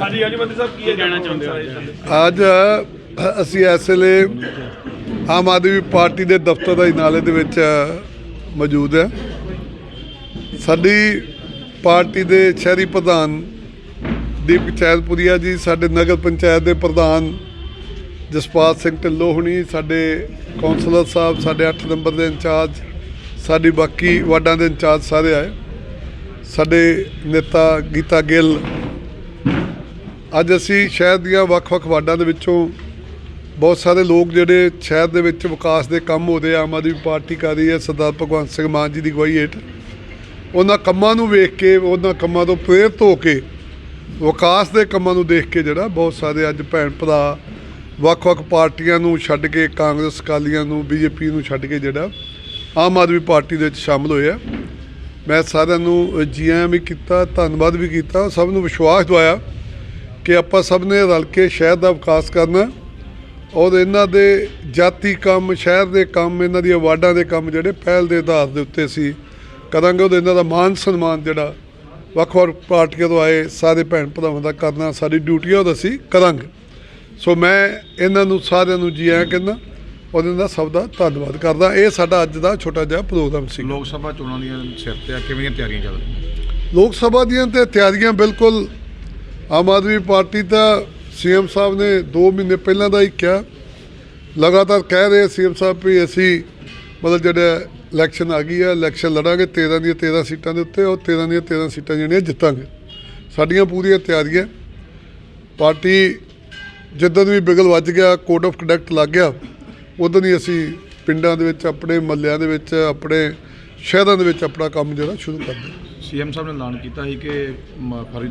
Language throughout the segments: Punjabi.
ਹਾਂਜੀ ਹਾਂਜੀ ਮੰਤਰੀ ਸਾਹਿਬ ਕੀ ਕਹਿਣਾ ਚਾਹੁੰਦੇ ਹੋ? ਅੱਜ ਅਸੀਂ ਇਸ ਵੇਲੇ ਆਮ ਆਦਮੀ ਪਾਰਟੀ ਦੇ ਦਫ਼ਤਰ ਦਾ ਨਾਲੇ ਦੇ ਵਿੱਚ ਮੌਜੂਦ ਹੈ। ਸਾਡੀ ਪਾਰਟੀ ਦੇ ਸ਼ਹਿਰੀ ਪ੍ਰਧਾਨ ਦੀਪਕ ਚੈਲਪੁਰੀਆ ਜੀ ਸਾਡੇ ਨਗਰ ਪੰਚਾਇਤ ਦੇ ਪ੍ਰਧਾਨ ਜਸਪਾਲ ਸਿੰਘ ਢਿੱਲੋਂ ਹੁਣੀ ਸਾਡੇ ਕੌਂਸਲਰ ਸਾਹਿਬ ਸਾਡੇ 8 ਨੰਬਰ ਦੇ ਇੰਚਾਰਜ ਸਾਡੀ ਬਾਕੀ ਵਾਰਡਾਂ ਦੇ ਇੰਚਾਰਜ ਸਾਰੇ ਆਏ। ਸਾਡੇ ਨੇਤਾ ਗੀਤਾ ਗਿੱਲ ਅੱਜ ਅਸੀਂ ਸ਼ਹਿਰ ਦੀਆਂ ਵੱਖ-ਵੱਖ ਵਾਰਡਾਂ ਦੇ ਵਿੱਚੋਂ ਬਹੁਤ ਸਾਰੇ ਲੋਕ ਜਿਹੜੇ ਸ਼ਹਿਰ ਦੇ ਵਿੱਚ ਵਿਕਾਸ ਦੇ ਕੰਮ ਹੋ ਰਹੇ ਆਮ ਆਦਮੀ ਪਾਰਟੀ ਕਰ ਰਹੀ ਹੈ, ਸਰਦਾਰ ਭਗਵੰਤ ਸਿੰਘ ਮਾਨ ਜੀ ਦੀ ਅਗਵਾਈ ਹੇਠ। ਉਹਨਾਂ ਕੰਮਾਂ ਨੂੰ ਵੇਖ ਕੇ, ਉਹਨਾਂ ਕੰਮਾਂ ਤੋਂ ਪ੍ਰੇਰਿਤ ਹੋ ਕੇ, ਵਿਕਾਸ ਦੇ ਕੰਮਾਂ ਨੂੰ ਦੇਖ ਕੇ ਜਿਹੜਾ ਬਹੁਤ ਸਾਰੇ ਅੱਜ ਭੈਣ ਭਰਾ ਵੱਖ-ਵੱਖ ਪਾਰਟੀਆਂ ਨੂੰ ਛੱਡ ਕੇ, ਕਾਂਗਰਸ ਅਕਾਲੀਆਂ ਨੂੰ, ਬੀਜੇਪੀ ਨੂੰ ਛੱਡ ਕੇ ਜਿਹੜਾ ਆਮ ਆਦਮੀ ਪਾਰਟੀ ਦੇ ਵਿੱਚ ਸ਼ਾਮਲ ਹੋਏ ਆ ਮੈਂ ਸਾਰਿਆਂ ਨੂੰ ਜੀਆਂ ਵੀ ਕੀਤਾ, ਧੰਨਵਾਦ ਵੀ ਕੀਤਾ, ਸਭ ਨੂੰ ਵਿਸ਼ਵਾਸ ਦਵਾਇਆ। ਕਿ ਆਪਾਂ ਸਭ ਨੇ ਰਲ ਕੇ ਸ਼ਹਿਰ ਦਾ ਵਿਕਾਸ ਕਰਨਾ ਔਰ ਇਹਨਾਂ ਦੇ ਜਾਤੀ ਕੰਮ ਸ਼ਹਿਰ ਦੇ ਕੰਮ ਇਹਨਾਂ ਦੀਆਂ ਵਾਰਡਾਂ ਦੇ ਕੰਮ ਜਿਹੜੇ ਪਹਿਲ ਦੇ ਆਧਾਰ ਦੇ ਉੱਤੇ ਅਸੀਂ ਕਰਾਂਗੇ ਉਹਦੇ ਇਹਨਾਂ ਦਾ ਮਾਨ ਸਨਮਾਨ ਜਿਹੜਾ ਵੱਖ-ਵੱਖ ਪਾਰਟੀਆਂ ਤੋਂ ਆਏ ਸਾਰੇ ਭੈਣ ਭਰਾਵਾਂ ਦਾ ਕਰਨਾ ਸਾਡੀ ਡਿਊਟੀ ਆ ਉਹ ਅਸੀਂ ਕਰਾਂਗੇ। ਸੋ ਮੈਂ ਇਹਨਾਂ ਨੂੰ ਸਾਰਿਆਂ ਨੂੰ ਜੀ ਆਇਆਂ ਕਹਿੰਦਾ ਇਹਨਾਂ ਦਾ ਸਭ ਦਾ ਧੰਨਵਾਦ ਕਰਦਾ। ਇਹ ਸਾਡਾ ਅੱਜ ਦਾ ਛੋਟਾ ਜਿਹਾ ਪ੍ਰੋਗਰਾਮ ਸੀ। ਲੋਕ ਸਭਾ ਚੋਣਾਂ ਦੀਆਂ ਸਿਰ ਤੇ ਆ ਕਿਵੇਂ ਤਿਆਰੀਆਂ ਚੱਲ ਰਹੀਆਂ? ਲੋਕ ਸਭਾ ਦੀਆਂ ਤੇ ਤਿਆਰੀਆਂ ਬਿਲਕੁਲ ਆਮ ਆਦਮੀ ਪਾਰਟੀ ਤਾਂ ਸੀਐਮ ਸਾਹਿਬ ਨੇ 2 ਮਹੀਨੇ ਪਹਿਲਾਂ ਦਾ ਹੀ ਕਿਹਾ। ਲਗਾਤਾਰ ਕਹਿ ਰਹੇ ਸੀਐਮ ਸਾਹਿਬ ਵੀ ਅਸੀਂ ਮਤਲਬ ਜਿਹੜਾ ਇਲੈਕਸ਼ਨ ਆ ਗਈ ਹੈ ਇਲੈਕਸ਼ਨ ਲੜਾਂਗੇ 13 ਦੀਆਂ 13 ਸੀਟਾਂ ਦੇ ਉੱਤੇ ਉਹ 13 ਦੀਆਂ 13 ਸੀਟਾਂ ਜਿਹੜੀਆਂ ਜਿੱਤਾਂਗੇ। ਸਾਡੀਆਂ ਪੂਰੀਆਂ ਤਿਆਰੀਆਂ। ਪਾਰਟੀ ਜਿੱਦਾਂ ਵੀ ਬਿਗਲ ਵੱਜ ਗਿਆ ਕੋਡ ਆਫ ਕੰਡਕਟ ਲੱਗ ਗਿਆ, ਉਦੋਂ ਹੀ ਅਸੀਂ ਪਿੰਡਾਂ ਦੇ ਵਿੱਚ, ਆਪਣੇ ਮਹੱਲਿਆਂ ਦੇ ਵਿੱਚ, ਆਪਣੇ ਸ਼ਹਿਰਾਂ ਦੇ ਵਿੱਚ ਆਪਣਾ ਕੰਮ ਜਿਹੜਾ ਸ਼ੁਰੂ ਕਰਦੇ ਸੀਐਮ ਸਾਹਿਬ ਨੇ ਐਲਾਨ ਕੀਤਾ ਸੀ ਕਿ ਫਰੀ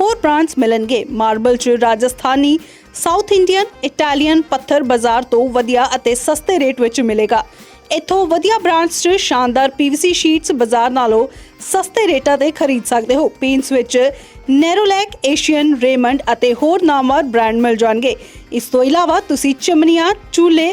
ਹੋਰ ਬ੍ਰਾਂਡਸ ਮਿਲਣਗੇ। ਮਾਰਬਲ ਚ ਰਾਜਸਥਾਨੀ, ਸਾਊਥ ਇੰਡੀਅਨ, ਇਟਾਲੀਅਨ ਪੱਥਰ ਬਾਜ਼ਾਰ ਤੋਂ ਵਧੀਆ ਅਤੇ ਸਸਤੇ ਰੇਟ ਵਿੱਚ ਮਿਲੇਗਾ। ਇੱਥੋਂ ਵਧੀਆ ਬ੍ਰਾਂਡਸ 'ਚ ਸ਼ਾਨਦਾਰ ਪੀਵੀਸੀ ਸ਼ੀਟਸ ਬਾਜ਼ਾਰ ਨਾਲੋਂ ਸਸਤੇ ਰੇਟਾਂ ਤੇ ਖਰੀਦ ਸਕਦੇ ਹੋ। ਪੇਂਟਸ ਵਿੱਚ ਨੈਰੋਲੈਕ, ਏਸ਼ੀਅਨ, ਰੇਮੰਡ ਅਤੇ ਹੋਰ ਨਾਮਵਰ ਬ੍ਰਾਂਡ ਮਿਲ ਜਾਣਗੇ। ਇਸ ਤੋਂ ਇਲਾਵਾ ਤੁਸੀਂ ਚਮਨੀਆਂ, ਚੂਲੇ